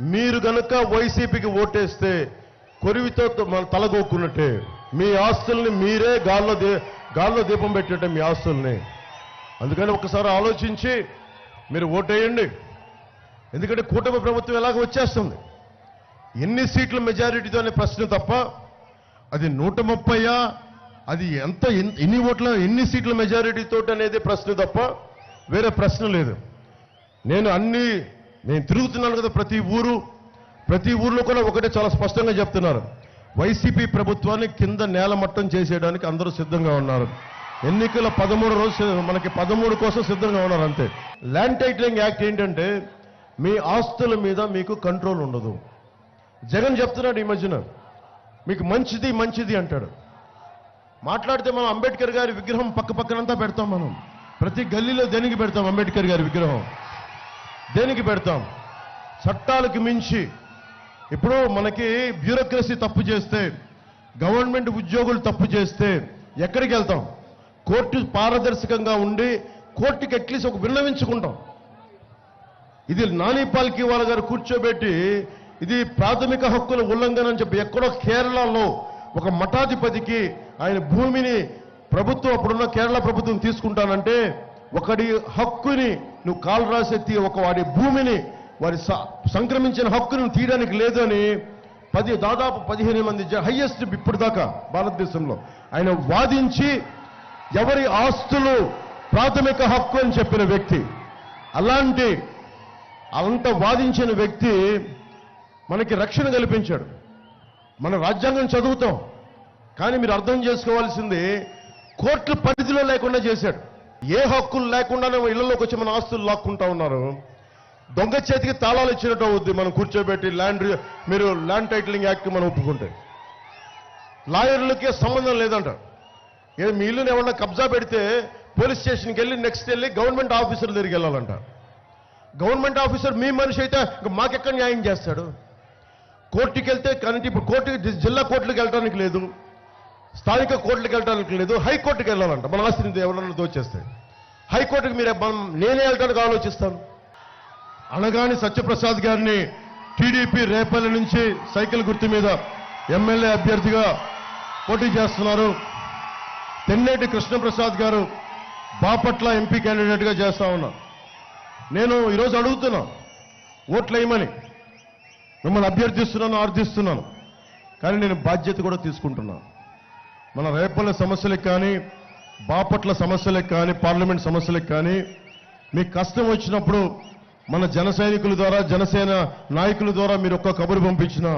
మీరు గనుక వైసీపీకి ఓటేస్తే కొరివితో మన తలగొక్కున్నట్టే. మీ ఆస్తుల్ని మీరే గాల్లో దే గాల్లో దీపం పెట్టేటే మీ ఆస్తుల్ని. అందుకని ఒకసారి ఆలోచించి మీరు ఓటేయండి. ఎందుకంటే కూటమి ప్రభుత్వం ఎలాగ వచ్చేస్తుంది? ఎన్ని సీట్ల మెజారిటీతో అనే ప్రశ్న తప్ప అది నూట ముప్పయా? అది ఎంత ఎన్ని ఓట్ల ఎన్ని సీట్ల మెజారిటీతో అనేది ప్రశ్న తప్ప వేరే ప్రశ్న లేదు. నేను అన్ని నేను తిరుగుతున్నాను కదా ప్రతి ఊరు ప్రతి ఊర్లో కూడా ఒకటే చాలా స్పష్టంగా చెప్తున్నారు. వైసీపీ ప్రభుత్వాన్ని కింద నేలమట్టం చేసేయడానికి అందరూ సిద్ధంగా ఉన్నారు. ఎన్నికల పదమూడు రోజు మనకి పదమూడు కోసం సిద్ధంగా ఉన్నారు అంతే. ల్యాండ్ టైటిలింగ్ యాక్ట్ ఏంటంటే మీ ఆస్తుల మీద మీకు కంట్రోల్ ఉండదు. జగన్ చెప్తున్నాడు ఈ మధ్యన మీకు మంచిది మంచిది అంటాడు. మాట్లాడితే మనం అంబేద్కర్ గారి విగ్రహం పక్క పక్కనంతా పెడతాం మనం. ప్రతి గల్లీలో దేనికి పెడతాం అంబేద్కర్ గారి విగ్రహం? దేనికి పెడతాం? చట్టాలకు మించి. ఇప్పుడు మనకి బ్యూరోక్రసీ తప్పు చేస్తే గవర్నమెంట్ ఉద్యోగులు తప్పు చేస్తే ఎక్కడికి వెళ్తాం? కోర్టు పారదర్శకంగా ఉండి కోర్టుకి అట్లీస్ట్ ఒక విన్నవించుకుంటాం. ఇది నాని పాల్కి వాళ్ళ గారు కూర్చోబెట్టి ఇది ప్రాథమిక హక్కుల ఉల్లంఘన అని చెప్పి ఎక్కడో కేరళలో ఒక మఠాధిపతికి ఆయన భూమిని ప్రభుత్వం అప్పుడున్న కేరళ ప్రభుత్వం తీసుకుంటానంటే ఒకడి హక్కుని నువ్వు కాలు రాసెత్తి ఒక వాడి భూమిని వారి సంక్రమించిన హక్కును తీయడానికి లేదు అని పది దాదాపు పదిహేను మంది హయ్యెస్ట్ ఇప్పుడు దాకా భారతదేశంలో. ఆయన వాదించి ఎవరి ఆస్తులు ప్రాథమిక హక్కు అని చెప్పిన వ్యక్తి. అలాంటి అంత వాదించిన వ్యక్తి మనకి రక్షణ కల్పించాడు. మన రాజ్యాంగం చదువుతాం. కానీ మీరు అర్థం చేసుకోవాల్సింది కోర్టు పరిధిలో లేకుండా చేశాడు. ఏ హక్కులు లేకుండానే ఇళ్ళలోకి వచ్చి మన ఆస్తులు లాక్కుంటా ఉన్నారు దొంగ చేతికి తాళాలు ఇచ్చినట్టు అవుద్ది మనం కూర్చోబెట్టి ల్యాండ్ మీరు ల్యాండ్ టైటిలింగ్ యాక్ట్ మనం ఒప్పుకుంటే. లాయర్లకే సంబంధం లేదంట. ఏ మీ ఇల్లుని ఏమన్నా కబ్జా పెడితే పోలీస్ స్టేషన్కి వెళ్ళి నెక్స్ట్ వెళ్ళి గవర్నమెంట్ ఆఫీసర్ దగ్గరికి వెళ్ళాలంట. గవర్నమెంట్ ఆఫీసర్ మీ మనిషి అయితే మాకెక్కడ న్యాయం చేస్తాడు? కోర్టుకి వెళ్తే కానీ ఇప్పుడు కోర్టుకి జిల్లా కోర్టులకు వెళ్ళడానికి లేదు. స్థానిక కోర్టులకు వెళ్ళడానికి లేదు హైకోర్టుకి వెళ్ళాలంట. మన ఆస్తిని ఎవరన్నా దోచేస్తే. హైకోర్టుకి మీరు మనం నేనే వెళ్ళడానికి ఆలోచిస్తాను. అనగాని సత్యప్రసాద్ గారిని టీడీపీ రేపల్లి నుంచి సైకిల్ గుర్తు మీద ఎమ్మెల్యే అభ్యర్థిగా పోటీ చేస్తున్నారు. తెన్నేటి కృష్ణప్రసాద్ గారు బాపట్ల ఎంపీ క్యాండిడేట్గా చేస్తా ఉన్నారు నేను ఈరోజు అడుగుతున్నా ఓట్లు వేయమని. మిమ్మల్ని అభ్యర్థిస్తున్నాను ఆర్థిస్తున్నాను. కానీ నేను బాధ్యత కూడా తీసుకుంటున్నాను మన రేపల్ల సమస్యలకు కానీ బాపట్ల సమస్యలకు కానీ పార్లమెంట్ సమస్యలకు కానీ మీకు కష్టం వచ్చినప్పుడు మన జన సైనికుల ద్వారా జనసేన నాయకుల ద్వారా మీరు ఒక్క కబురు పంపించిన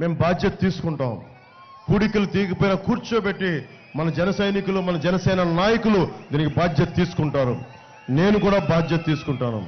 మేము బాధ్యత తీసుకుంటాం. కూడికలు తీగిపోయిన కూర్చోబెట్టి మన జన సైనికులు మన జనసేన నాయకులు దీనికి బాధ్యత తీసుకుంటారు. నేను కూడా బాధ్యత తీసుకుంటాను.